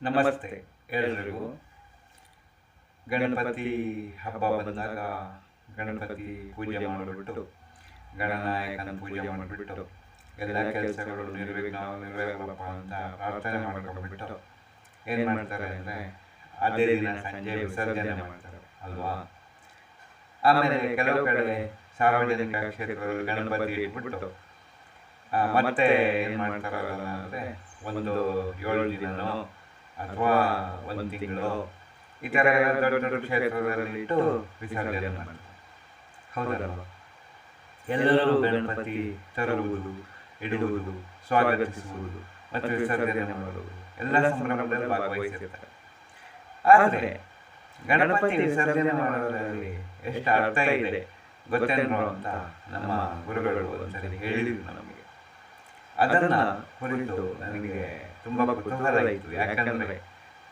ನಮಸ್ತೆ ಎಲ್ಲರಿಗೂ ಗಣಪತಿ ಹಬ್ಬ ಬಂದಾಗ ಗಣಪತಿ ಪೂಜೆ ಮಾಡಿಬಿಟ್ಟು ಗಣನಾಯಕನ ಪೂಜೆ ಮಾಡಿಬಿಟ್ಟು ಎಲ್ಲ ಕೆಲಸಗಳು ನಿರ್ವಿಘ್ನ ನೆರವೇರಲಪ್ಪ ಅಂತ ಪ್ರಾರ್ಥನೆ ಮಾಡ್ಕೊಂಡ್ಬಿಟ್ಟು ಏನು ಮಾಡ್ತಾರೆ ಅಂದರೆ ಅದೇ ದಿನ ಸಂಜೆ ವಿಸರ್ಜನೆ ಮಾಡ್ತಾರೆ ಅಲ್ವಾ? ಆಮೇಲೆ ಕೆಲವು ಕಡೆ ಸಾರ್ವಜನಿಕ ಕ್ಷೇತ್ರದಲ್ಲಿ ಗಣಪತಿ ಇಟ್ಬಿಟ್ಟು ಮತ್ತೆ ಏನು ಮಾಡ್ತಾರೆ ಅಂದರೆ ಒಂದು ಏಳು ದಿನನೋ ಅಥವಾ ಒಂದು ತಿಂಗಳು. ಈ ಥರ ದೊಡ್ಡ ದೊಡ್ಡ ಕ್ಷೇತ್ರದಲ್ಲಿ ಇಟ್ಟು ವಿಸರ್ಜನೆ ಮಾಡ್ತಾರೆ. ಎಲ್ಲರೂ ಗಣಪತಿ ತರುವುದು, ಇಡುವುದು, ಸ್ವಾಗತಿಸುವುದು ಮತ್ತು ವಿಸರ್ಜನೆ ಮಾಡುವುದು ಎಲ್ಲ ಸಂಭ್ರಮದಲ್ಲಿ ಭಾಗವಹಿಸಿರ್ತಾರೆ. ಆದರೆ ಗಣಪತಿ ವಿಸರ್ಜನೆ ಮಾಡೋದ್ರಲ್ಲಿ ಎಷ್ಟು ಅರ್ಥ ಇದೆ ಗೊತ್ತೇನೋ ಅಂತ ನಮ್ಮ ಗುರುಗಳು ಒಂದ್ಸರಿ ಹೇಳಿದ್ರು ನಮಗೆ. ಅದನ್ನ ಕುರಿತು ನನಗೆ ತುಂಬಾ ಕುತೂಹಲ ಇತ್ತು ಯಾಕಂದ್ರೆ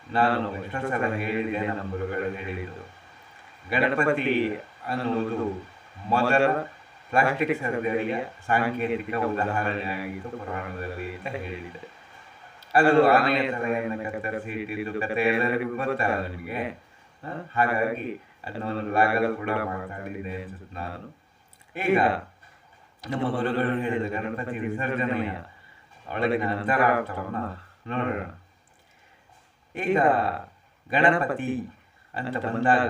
ನಾನು ಎಷ್ಟೋ ಸಲ ಹೇಳಿದೆ ನಮ್ಮ ಗುರುಗಳು ಹೇಳಿದ್ದು. ಗಣಪತಿ ಅನ್ನುವುದು ಮೊದಲ ಪ್ಲಾಸ್ಟಿಕ್ ಸರ್ಜರಿಯ ಸಾಂಕೇತಿಕ ಉದಾಹರಣೆಯಾಗಿತ್ತು ಪುರಾಣದಲ್ಲಿ ಅಂತ ಹೇಳಿದ್ದೆ ಅದು ಆನೆಯ ತಲೆಯನ್ನು ಕತ್ತರಿಸಿ ಇಟ್ಟಿದ್ದು ಕತೆ ಎಲ್ಲರಿಗೂ ಗೊತ್ತಲ್ಲ ನನಗೆ ಹಾಗಾಗಿ ಅದನ್ನು ಲಾಗಲು ಲಾಗಲ್ ಕೂಡ ಮಾತಾಡಿದ್ದೆ ಅನ್ಸುತ್ತೆ ನಾನು. ಈಗ ನಮ್ಮ ಗುರುಗಳು ಹೇಳಿದ ಗಣಪತಿ ವಿಸರ್ಜನೆಯ ಒಳಗಿನ ಅಂತರಾರ್ಥವನ್ನು ನೋಡೋಣ. ಈಗ ಗಣಪತಿ ಅಂತ ಬಂದಾಗ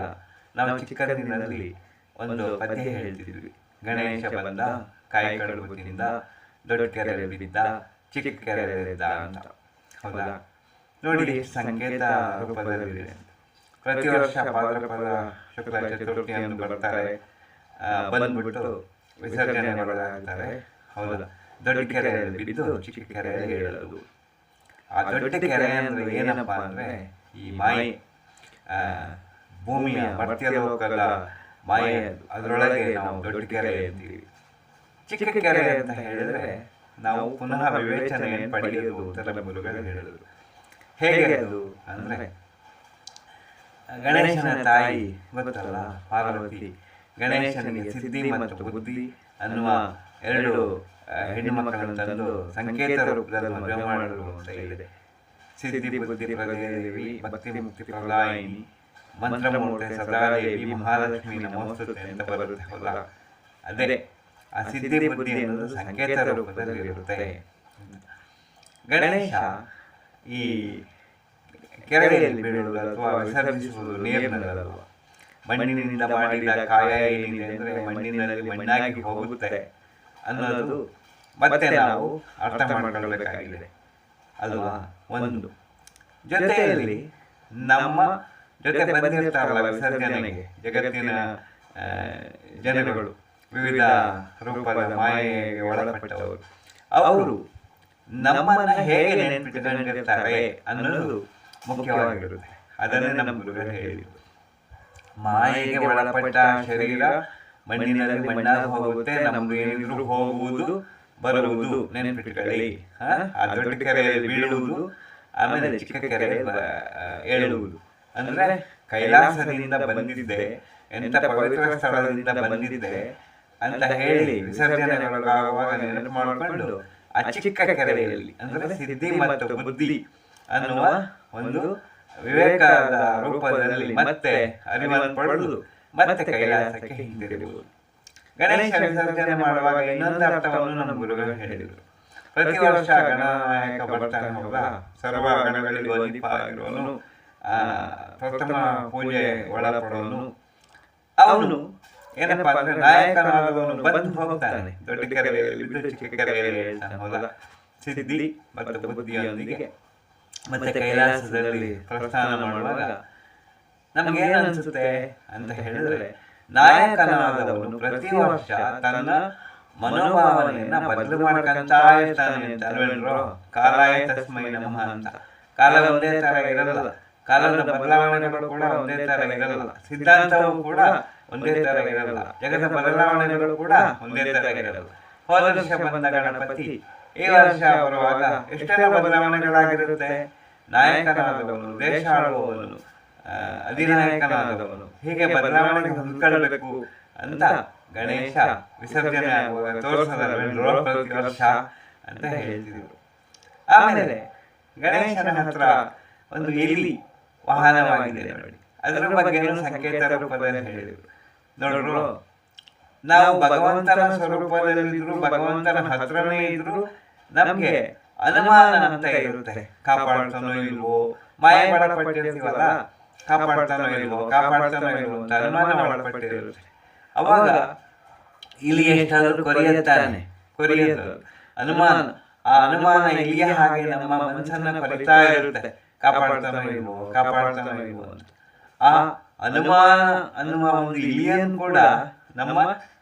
ನಾವು ಚಿಕ್ಕಂದಿನಲ್ಲಿ ಒಂದು ಪದ್ಯ ಹೇಳ್ತಿದ್ವಿ. ಗಣೇಶ ಬಂದ, ಕಾಯಿ ಕಡುಬುತ್ತಿಂದ ದೊಡ್ಡ ಕೆರೆ ಬಿದ್ದ ಚಿಕ್ಕ ಕೆರೆ ಬಿದ್ದ ಅಂತ. ಹೌದಾ? ನೋಡಿ, ಸಂಕೇತ ರೂಪದಲ್ಲಿದೆ ಪ್ರತಿ ವರ್ಷ ಪಾದ್ರಪದ ಶುಕ್ಲ ಚತುರ್ಥಿಯನ್ನು ಬರ್ತಾರೆ. ಬಂದ್ಬಿಟ್ಟು ವಿಸರ್ಜನೆ ಮಾಡಲಾಗ್ತಾರೆ ಹೌದಾ. ದೊಡ್ಡ ಕೆರೆಯಲ್ಲಿ ಬಿದ್ದು ಚಿಕ್ಕ ಕೆರೆಯಲ್ಲಿ ಹೇಳೋದು. ಆ ದೊಡ್ಡ ಕೆರೆ ಅಂದ್ರೆ ಏನಪ್ಪ ಅಂದ್ರೆ ಈ ಮಾಯೆ ಭೂಮಿಯ ಮರ್ತ್ಯಲೋಕದ ಮಾಯೆ ಅದರೊಳಗೆ ನಾವು ದೊಡ್ಡ ಕೆರೆ ಅಂತೀವಿ. ಚಿಕ್ಕ ಕೆರೆ ಅಂತ ಹೇಳಿದ್ರೆ ನಾವು ಪುನಃ ವಿವೇಚನೆ ಪಡೆಯೋದು ತಲೆಮುರುಗಳು ಹೇಳೋದು ಹೇಳಿದರು. ಹೇಗೆ ಅದು ಅಂದ್ರೆ ಗಣೇಶನ ತಾಯಿ ಗೊತ್ತಲ್ಲ ಪಾರ್ವತಿ. ಗಣೇಶನಿಗೆ ಸಿದ್ಧಿ ಮತ್ತು ಬುದ್ಧಿ ಅನ್ನುವ ಎರಡು ಹೆಣ್ಣು ಮಕ್ಕಳನ್ನು ತಂದು ಸಂಕೇತ ರೂಪದಲ್ಲಿ ಮದುವೆ ಮಾಡಲು ಅಂತ ಇದೆ ಸಿದ್ಧಿ ಬುದ್ಧಿ ಇಲ್ಲಿ ಭಕ್ತಿ ಮುಕ್ತಿ ಪ್ರದಾಯಿನಿ ಮಂತ್ರಮೂರ್ತೆ ಸದಾದೇವಿ ಮಹಾಲಕ್ಷ್ಮಿ ನಮೋಸ್ತುತೆ ಅಂತ ಬರುತ್ತೆ ಹೌದಾ ಅದೇ ಆ ಸಿದ್ಧಿ ಬುದ್ಧಿ ಅನ್ನೋದು ಸಂಕೇತ ರೂಪದಲ್ಲಿ ಇರುತ್ತೆ. ಗಣೇಶ ಈ ಕೆರೆಯಲ್ಲಿ ಬೀಳುವುದು ಅಥವಾ ವಿಸರ್ಜಿಸುವುದು ನೀರಿನಲ್ಲಲ್ವ ಮಣ್ಣಿನಿಂದ ಮಾಡಿದ ಕಾಯ ಏನಿದೆ ಅಂದರೆ ಮಣ್ಣಿನಲ್ಲಿ ಮಣ್ಣಾಗಿ ಹೋಗುತ್ತೆ ಅನ್ನೋದು ಮತ್ತೆ ನಾವು ಅರ್ಥ ಮಾಡಿಕೊಳ್ಳಬೇಕಾಗಿದೆ ಅಲ್ವಾ? ಒಂದು. ಜೊತೆಯಲ್ಲಿ ನಮ್ಮ ಜೊತೆ ಬಂದಿರ್ತಾರಲ್ಲ ವಿಸರ್ಜನೆಗೆ ಜಗತ್ತಿನ ಜನರುಗಳು ಜನಗಳು ವಿವಿಧ ರೂಪದ ಮಾಯೆಗೆ ಒಳಪಟ್ಟವರು. ಅವರು ನಮ್ಮನ್ನ ಹೇಗೆ ನೆನಪಿಟ್ಟುಕೊಂಡಿರ್ತಾರೆ ಅನ್ನೋದು ಮುಖ್ಯವಾಗಿರುತ್ತೆ. ಅದನ್ನೇ ನಮ್ಮ ಗುರುಗಳು ಹೇಳಿದ್ರು ಮಾಯೆಗೆ ಒಳಪಟ್ಟ ಶರೀರ ಮಣ್ಣಿನಲ್ಲಿ ಮಣ್ಣಾಗಿ ಹೋಗುತ್ತೆ ನಮ್ದು ಏನಿದ್ರು ಹೋಗುವುದು, ಬರುವುದು ನೆನಪಿಟ್ಕೊಳ್ಳಿ? ಆ ದೊಡ್ಡ ಕೆರೆಯಲ್ಲಿ ಬೀಳುವುದು, ಆಮೇಲೆ ಚಿಕ್ಕ ಕೆರೆ ಏಳುವುದು ಅಂದ್ರೆ ಕೈಲಾಸದಿಂದ ಬಂದಿದ್ದೆ ಎಂತ ಪವಿತ್ರ ಸ್ಥಳದಿಂದ ಬಂದಿದ್ದೆ ಅಂತ ಹೇಳಿ ವಿಸರ್ಜನೆಗೊಳಗಾಗುವಾಗ ನೆನಪು ಮಾಡಿಕೊಂಡು ಆ ಚಿಕ್ಕ ಕೆರೆಯಲ್ಲಿ, ಅಂದ್ರೆ ಸಿದ್ಧಿ ಮತ್ತು ಬುದ್ಧಿ ಅನ್ನುವ ಒಂದು ವಿವೇಕದ ರೂಪದಲ್ಲಿ ಮತ್ತೆ ಅರಿವನ್ನು ಪಡೆದು ಮತ್ತೆ ಕೈಲಾಸಕ್ಕೆ ಹಿಂದಿರುವುದು ಗಣೇಶ ವಿಸರ್ಜನೆ ಮಾಡುವಾಗ ಇನ್ನೊಂದು ಅರ್ಥವನ್ನು ನಮ್ಮ ಗುರುಗಳು ಹೇಳಿದರು. ಪ್ರತಿ ವರ್ಷ ಗಣನಾಯಕ ಬರ್ತಾನೆ ಹೌದಾ ಸರ್ವ ಗಣಗಳಿಗೆ ದೀಪ ಆಗಿರುವನು ಆ, ಪ್ರಥಮ ಪೂಜೆ ಒಳಪಡೋನು ಅವನು ಏನಪ್ಪಾ ಅಂದ್ರೆ ನಾಯಕನಾದವನು ಬಂದು ಹೋಗ್ತಾನೆ. ದೊಡ್ಡ ಕೆರೆಯಲ್ಲಿ ಬಿದ್ದು ಚಿಕ್ಕ ಕೆರೆಯಲ್ಲಿ ಹೌದಾ ಸಿದ್ಧಿ ಮತ್ತು ಬುದ್ಧಿಯೊಂದಿಗೆ. ಮತ್ತೆ ಕೈಲಾಸದಲ್ಲಿ ಪ್ರಸ್ಥಾನ ಮಾಡುವಾಗ ನಮಗೇನು ಅನ್ಸುತ್ತೆ ಅಂತ ಹೇಳಿದ್ರೆ ನಾಯಕನಾದವನು ಪ್ರತಿ ವರ್ಷ ತನ್ನ ಮನೋಭಾವನೆಯನ್ನ ಬದಲು ಮಾಡ್ಕೊಂತಾ ಇರ್ತಾನೆ ಅಂತ ಅಲ್ವೇನ್ರೋ? ಕಾಲಾಯ ತಸ್ಮೈ ನಮಃ ಅಂತ ಕಾಲ ಒಂದೇ ತರ ಇರಲ್ಲ. ಕಾಲದ ಬದಲಾವಣೆಗಳು ಕೂಡ ಒಂದೇ ತರ ಇರಲ್ಲ. ಸಿದ್ಧಾಂತವು ಕೂಡ ಒಂದೇ ತರ ಇರಲ್ಲ. ಜಗದ ಬದಲಾವಣೆಗಳು ಕೂಡ ಒಂದೇ ತರ ಇರಲ್ಲ. ಹೋದ ವರ್ಷ ಬಂದ ಗಣಪತಿ ಈ ವರ್ಷ ಬರುವಾಗ ಎಷ್ಟೆಲ್ಲ ಬದಲಾವಣೆಗಳಾಗಿರುತ್ತೆ? ನಾಯಕನಾದವನು ದೇಶ ಆಳುವವನು ಅಧಿನಾಯಕನಾದವನು. ಹೀಗೆ ಬದಲಾವಣೆಗೆ ಹೊಂದ್ಕೊಳ್ಬೇಕು ಅಂತ ಗಣೇಶ ವಿಸರ್ಜನೆ ಆಗುವಾಗ ತೋರಿಸೋದಲ್ವೇನ್ರೋ ಪ್ರತಿ ವರ್ಷ ಅಂತ ಹೇಳ್ತಿದ್ರು. ಆಮೇಲೆ ಗಣೇಶನ ಹತ್ರ ಒಂದು ಎಲಿ ವಾಹನವಾಗಿದೆ ನೋಡಿ. ಅದರ ಬಗ್ಗೆ ಸಂಕೇತ ರೂಪದಲ್ಲಿ ಹೇಳಿದರು? ನೋಡ್ರು, ನಾವು ಭಗವಂತನ ಸ್ವರೂಪದಲ್ಲಿದ್ರು ಭಗವಂತನ ಹತ್ರನೇ ಇದ್ರು ನಮ್ಗೆ ಅನುಮಾನ ಅಂತ ಇರುತ್ತೆ. ಕಾಪಾಡ್ತಾನೋ ಇಲ್ವೋ? ಮಾಯ ಮಾಡಲ್ಪಟ್ಟಿರ್ತೀವಲ್ಲ ಕಾಪಾಡ್ತಾನೋ ಇಲ್ವೋ? ಕಾಪಾಡ್ತಾನೋ ಇಲ್ವೋ ಅಂತ ಅನುಮಾನ ಮಾಡಲ್ಪಟ್ಟಿರುತ್ತೆ ಅವಾಗ ಇಲ್ಲಿ ಎಷ್ಟಾದ್ರೂ ಕೊರೆಯುತ್ತಾನೆ. ಕೊರೆಯೋದು ಅನುಮಾನ. ಆ ಅನುಮಾನ ಇಲ್ಲಿಯ ಹಾಗೆ ನಮ್ಮ ಮನಸ್ಸನ್ನ ಕೊರಿತಾ ಇರುತ್ತೆ. ಕಾಪಾಡ್ತಾನೋ ಇಲ್ವೋ? ಕಾಪಾಡ್ತಾನೋ ಇಲ್ವೋ ಅಂತ. ಆ ಅನುಮಾನ ಅನ್ನುವ ಒಂದು ಇಲಿಯನ್ನು ಕೂಡ ನಮ್ಮ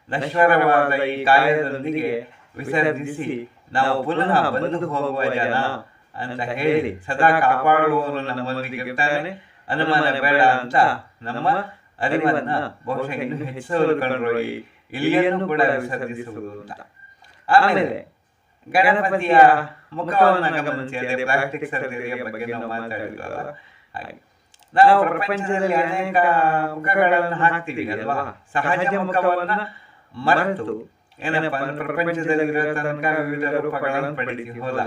ನಶ್ವರವಾದ ಈ ಕಾರ್ಯದೊಂದಿಗೆ ವಿಸರ್ಜಿಸಿ ನಾವು ಪುನಃ ಬಂದು ಹೋಗುವ ಜನ ಅಂತ ಹೇಳಿ ಸದಾ ಕಾಪಾಡುವವನು ನಮ್ಮೊಂದಿಗೆ ಇರ್ತಾನೆ ಅನುಮಾನ ಬೇಡ ಅಂತ ನಮ್ಮ ಅರಿವನ್ನ ಬಹುಶಃ ಇನ್ನು ಹೆಚ್ಚಿಸಲು ಕಂಡ್ರು ಇಲ್ಲಿಯನ್ನು ಕೂಡ ವಿಸರ್ಜಿಸುವುದು ಅಂತ. ಆಮೇಲೆ ಗಣಪತಿಯ ಮುಖವನ್ನು ಗಮನಿಸಿ. ಅದೇ ಪ್ಲಾಸ್ಟಿಕ್ ಸರ್ಜರಿಯ ಬಗ್ಗೆ ನಾವು ಮಾತಾಡಿದ್ವಲ್ಲ. ಹಾಗೆ. ನಾವು ಪ್ರಪಂಚದಲ್ಲಿ ಅನೇಕ ಮುಖಗಳನ್ನು ಹಾಕ್ತೀವಿ ಅಲ್ವಾ? ಸಹಜ ಮುಖವನ್ನ ಮರೆತು ಏನಪ್ಪ ಅಂದ್ರೆ ಪ್ರಪಂಚದಲ್ಲಿ ಇರೋ ತನಕ ವಿವಿಧ ರೂಪಗಳನ್ನು ಪಡೆದು ಹೌದಾ?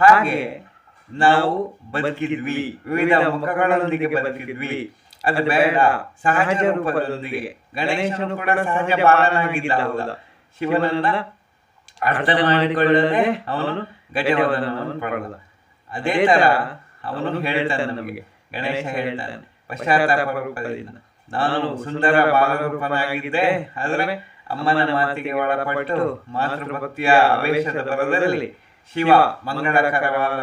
ಹಾಗೆ ನಾವು ಬದುಕಿದ್ವಿ ವಿವಿಧ ಮುಖಗಳೊಂದಿಗೆ ಬದುಕಿದ್ವಿ. ಅದು ಬೇಡ ಸಹಜ ರೂಪದೊಂದಿಗೆ. ಗಣೇಶನು ಕೂಡ ಸಹಜ ಬಾಲನಾಗಿದ್ದ ಹೌದಾ? ಶಿವನನ್ನ ಅರ್ಥ ಮಾಡಿಕೊಳ್ಳದೆ ಅವನು ಗಜವದನವನ್ನು ಪಡೆದ. ಅದೇ ತರ ಅವನು ಹೇಳ್ತಾನೆ ನಮಗೆ. ಗಣೇಶ ಹೇಳ್ತಾನೆ. ಪಶ್ಚಾತ್ತಾಪ ರೂಪದಿಂದ. ನಾನು ಸುಂದರ ಬಾಲರೂಪನಾಗಿದ್ದೆ ಆದರೆ ಅಮ್ಮನ ಮಾತಿಗೆ ಒಳಪಟ್ಟು ಮಾತೃಭಕ್ತಿಯ ಅವೇಶದ ಬಲದಲ್ಲಿ ಶಿವ ಮಂಗಳಕರವಾದ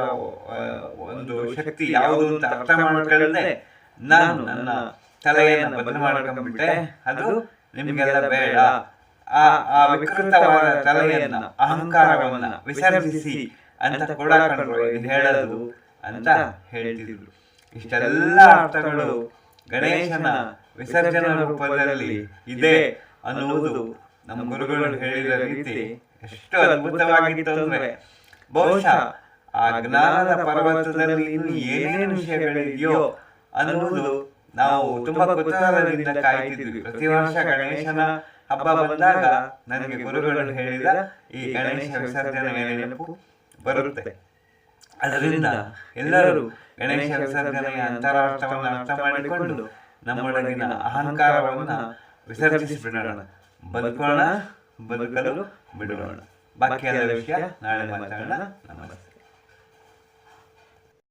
ಒಂದು ಶಕ್ತಿ ಯಾವುದು ಅಂತ ಅರ್ಥ ಮಾಡ್ಕೊಳ್ಳದೆ ನಾನು ನನ್ನ ತಲೆಯನ್ನು ಬದಲು ಮಾಡ್ಕೊಂಡ್ಬಿಟ್ಟೆ. ಅದು ನಿಮಗೆಲ್ಲ ಬೇಡ. ಆ ಆ ವಿಕೃತವಾದ ತಲೆಯನ್ನ, ಅಹಂಕಾರವನ್ನ ವಿಸರ್ಜಿಸಿ ಅಂತ ಕೂಡ ಕಂಡ್ರು ಇದು ಹೇಳದು ಅಂತ ಹೇಳ್ತಿದ್ರು. ಇಷ್ಟೆಲ್ಲ ಅರ್ಥಗಳು ಗಣೇಶನ ವಿಸರ್ಜನ ರೂಪದಲ್ಲಿ ಇದೆ. ಅನ್ನುವುದು ನಮ್ಮ ಗುರುಗಳು ಹೇಳಿದ ರೀತಿ ಎಷ್ಟು ಅದ್ಭುತವಾಗಿತ್ತು ಅಂದ್ರೆ ಬಹುಶಃ ಆ ಜ್ಞಾನದ ಪರ್ವತದಲ್ಲಿ ಇನ್ನು ಏನೇನು ವಿಷಯಗಳಿದೆಯೋ ಅನ್ನುವುದು ನಾವು ತುಂಬಾ ಕುತೂಹಲದಿಂದ ಕಾಯ್ತಿದ್ವಿ. ಪ್ರತಿ ವರ್ಷ ಗಣೇಶನ ಹಬ್ಬ ಬಂದಾಗ ನನಗೆ ಗುರುಗಳು ಹೇಳಿದ ಈ ಗಣೇಶ ವಿಸರ್ಜನೆ ನೆನಪು ಬರುತ್ತೆ. ಅದರಿಂದ ಎಲ್ಲರೂ ಗಣೇಶ ವಿಸರ್ಜನೆಯ ಅಂತರಾರ್ಥವನ್ನು ಅರ್ಥ ಮಾಡಿಕೊಂಡು ನಮ್ಮೊಳಗಿನ ಅಹಂಕಾರವನ್ನ ವಿಸರ್ಜಿಸಿಬಿಡೋಣ ಬದುಕೋಣ ಬದುಕಲು ಬಿಡೋಣ ಬಾಕಿ ಎಲ್ಲ ವಿಷಯ ನಾಳೆ ಮಾತಾಡೋಣ ನಮಸ್ತೆ